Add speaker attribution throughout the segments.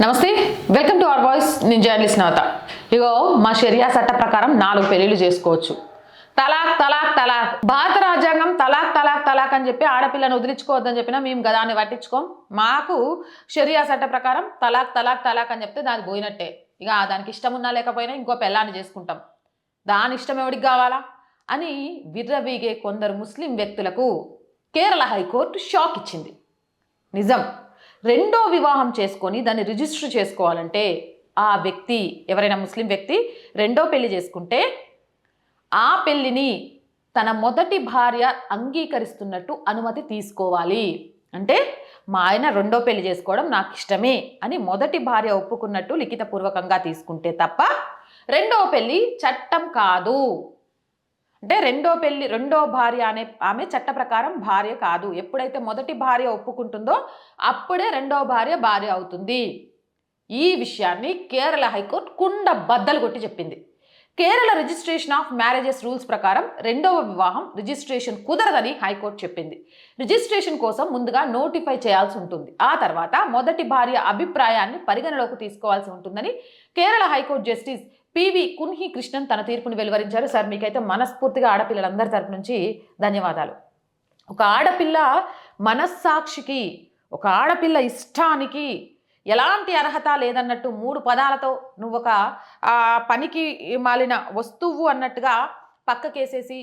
Speaker 1: నమస్తే welcome to our voice నేను journalist Navata. ఇగో మా షరియా చట్ట ప్రకారం నాలుగు పెళ్ళిళ్ళు చేసుకోవచ్చు. తలాక్ తలాక్ తలాక్. భారత రాజ్యాంగం తలాక్ తలాక్ తలాక్ అని చెప్పి ఆడపిల్లను వదిలించుకోవద్దని చెప్పినా మేము గదాన్ని పట్టించుకోం. మాకు షరియా చట్ట ప్రకారం తలాక్ తలాక్ తలాక్ అని చెప్తే దానికి పోయినట్టే. ఇక దానికి ఇష్టం ఉన్నా లేకపోయినా ఇంకో పెళ్ళాన్ని చేసుకుంటాం. దాని ఇష్టం ఎవడికి కావాలా? అని విర్రవీగే కొందరు ముస్లిం వ్యక్తులకు కేరళ హైకోర్టు షాక్ ఇచ్చింది. నిజం. రెండో వివాహం చేసుకొని దాన్ని రిజిస్టర్ చేసుకోవాలంటే ఆ వ్యక్తి ఎవరైనా ముస్లిం వ్యక్తి రెండో పెళ్ళి చేసుకుంటే ఆ పెళ్ళిని తన మొదటి భార్య అంగీకరిస్తున్నట్టు అనుమతి తీసుకోవాలి. అంటే మా ఆయన రెండో పెళ్ళి చేసుకోవడం నాకు ఇష్టమే అని మొదటి భార్య ఒప్పుకున్నట్టు లిఖితపూర్వకంగా తీసుకుంటే తప్ప రెండో పెళ్ళి చట్టం కాదు. అంటే రెండో పెళ్ళి రెండో భార్య అనే ఆమె చట్ట ప్రకారం భార్య కాదు. ఎప్పుడైతే మొదటి భార్య ఒప్పుకుంటుందో అప్పుడే రెండో భార్య భార్య అవుతుంది. ఈ విషయాన్ని కేరళ హైకోర్టు కుండ బద్దలు కొట్టి చెప్పింది. Kerala registration of marriages rules ప్రకారం రెండవ వివాహం రిజిస్ట్రేషన్ కుదరదని హైకోర్టు చెప్పింది. రిజిస్ట్రేషన్ కోసం ముందుగా నోటిఫై చేయాల్సి ఉంటుంది. ఆ తర్వాత మొదటి భార్య అభిప్రాయాన్ని పరిగణలోకి తీసుకోవాల్సి ఉంటుందని Kerala high court justice P V Kunhi Krishnan తన తీర్పును వెలువరించారు. సార్ మీకైతే మనస్ఫూర్తిగా ఆడపిల్లలందరి తరపు నుంచి ధన్యవాదాలు. ఒక ఆడపిల్ల మనస్సాక్షికి ఒక ఆడపిల్ల ఇష్టానికి ఎలాంటి అర్హత లేదన్నట్టు మూడు పదాలతో నువ్వు ఒక పనికి మాలిన వస్తువు అన్నట్టుగా పక్కకేసేసి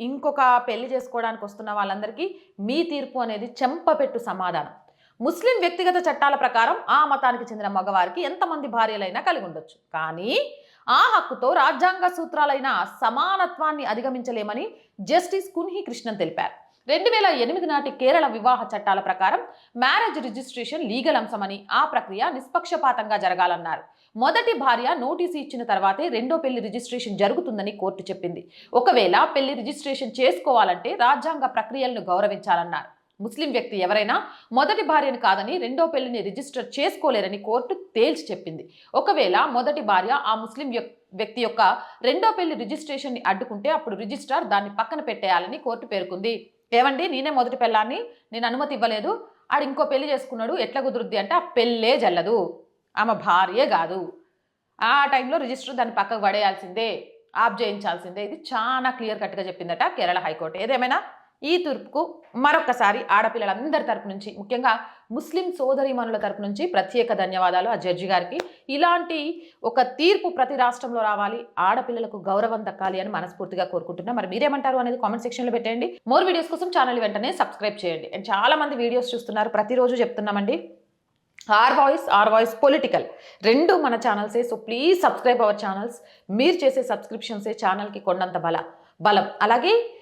Speaker 1: ఇంకొక పెళ్ళి చేసుకోవడానికి వస్తున్న వాళ్ళందరికీ మీ తీర్పు అనేది చెంపపెట్టు సమాధానం. ముస్లిం వ్యక్తిగత చట్టాల ప్రకారం ఆ మతానికి చెందిన మగవారికి ఎంతమంది భార్యలైనా కలిగి ఉండొచ్చు. కానీ ఆ హక్కుతో రాజ్యాంగ సూత్రాలైన సమానత్వాన్ని అధిగమించలేమని జస్టిస్ కున్హి కృష్ణన్ తెలిపారు. రెండు వేల ఎనిమిది నాటి కేరళ వివాహ చట్టాల ప్రకారం మ్యారేజ్ రిజిస్ట్రేషన్ లీగల్ అంశమని ఆ ప్రక్రియ నిష్పక్షపాతంగా జరగాలన్నారు. మొదటి భార్య నోటీసు ఇచ్చిన తర్వాతే రెండో పెళ్ళి రిజిస్ట్రేషన్ జరుగుతుందని కోర్టు చెప్పింది. ఒకవేళ పెళ్ళి రిజిస్ట్రేషన్ చేసుకోవాలంటే రాజ్యాంగ ప్రక్రియలను గౌరవించాలన్నారు. ముస్లిం వ్యక్తి ఎవరైనా మొదటి భార్యను కాదని రెండో పెళ్ళిని రిజిస్టర్ చేసుకోలేరని కోర్టు తేల్చి చెప్పింది. ఒకవేళ మొదటి భార్య ఆ ముస్లిం వ్యక్- వ్యక్తి యొక్క రెండో పెళ్ళి రిజిస్ట్రేషన్ని అడ్డుకుంటే అప్పుడు రిజిస్ట్రార్ దాన్ని పక్కన పెట్టేయాలని కోర్టు పేర్కొంది. ఏమండి నేనే మొదటి పెళ్ళాన్ని నేను అనుమతి ఇవ్వలేదు. ఆడు ఇంకో పెళ్ళి చేసుకున్నాడు ఎట్లా కుదురుద్ది అంటే ఆ పెళ్ళే జల్లదు. ఆమె భార్యే కాదు. ఆ టైంలో రిజిస్టర్ దాన్ని పక్కకు పడేయాల్సిందే ఆప్ చేయించాల్సిందే ఇది చాలా క్లియర్ కట్గా చెప్పిందట కేరళ హైకోర్టు. ఏదేమైనా? ఈ తూర్పుకు మరొకసారి ఆడపిల్లలందరి తరపు నుంచి ముఖ్యంగా ముస్లిం సోదరీమణుల తరపు నుంచి ప్రత్యేక ధన్యవాదాలు ఆ జడ్జి గారికి. ఇలాంటి ఒక తీర్పు ప్రతి రాష్ట్రంలో రావాలి ఆడపిల్లలకు గౌరవం దక్కాలి అని మనస్ఫూర్తిగా కోరుకుంటున్నా. మరి మీరేమంటారు అనేది కామెంట్ సెక్షన్లో పెట్టండి మోర్ వీడియోస్ కోసం ఛానల్ వెంటనే సబ్స్క్రైబ్ చేయండి. అండ్ చాలా మంది వీడియోస్ చూస్తున్నారు ప్రతిరోజు చెప్తున్నామండి. R voice R voice political. రెండు మన ఛానల్సే so please subscribe our channels. మీరు చేసే సబ్స్క్రిప్షన్సే ఛానల్కి కొండంత బల బలం. అలాగే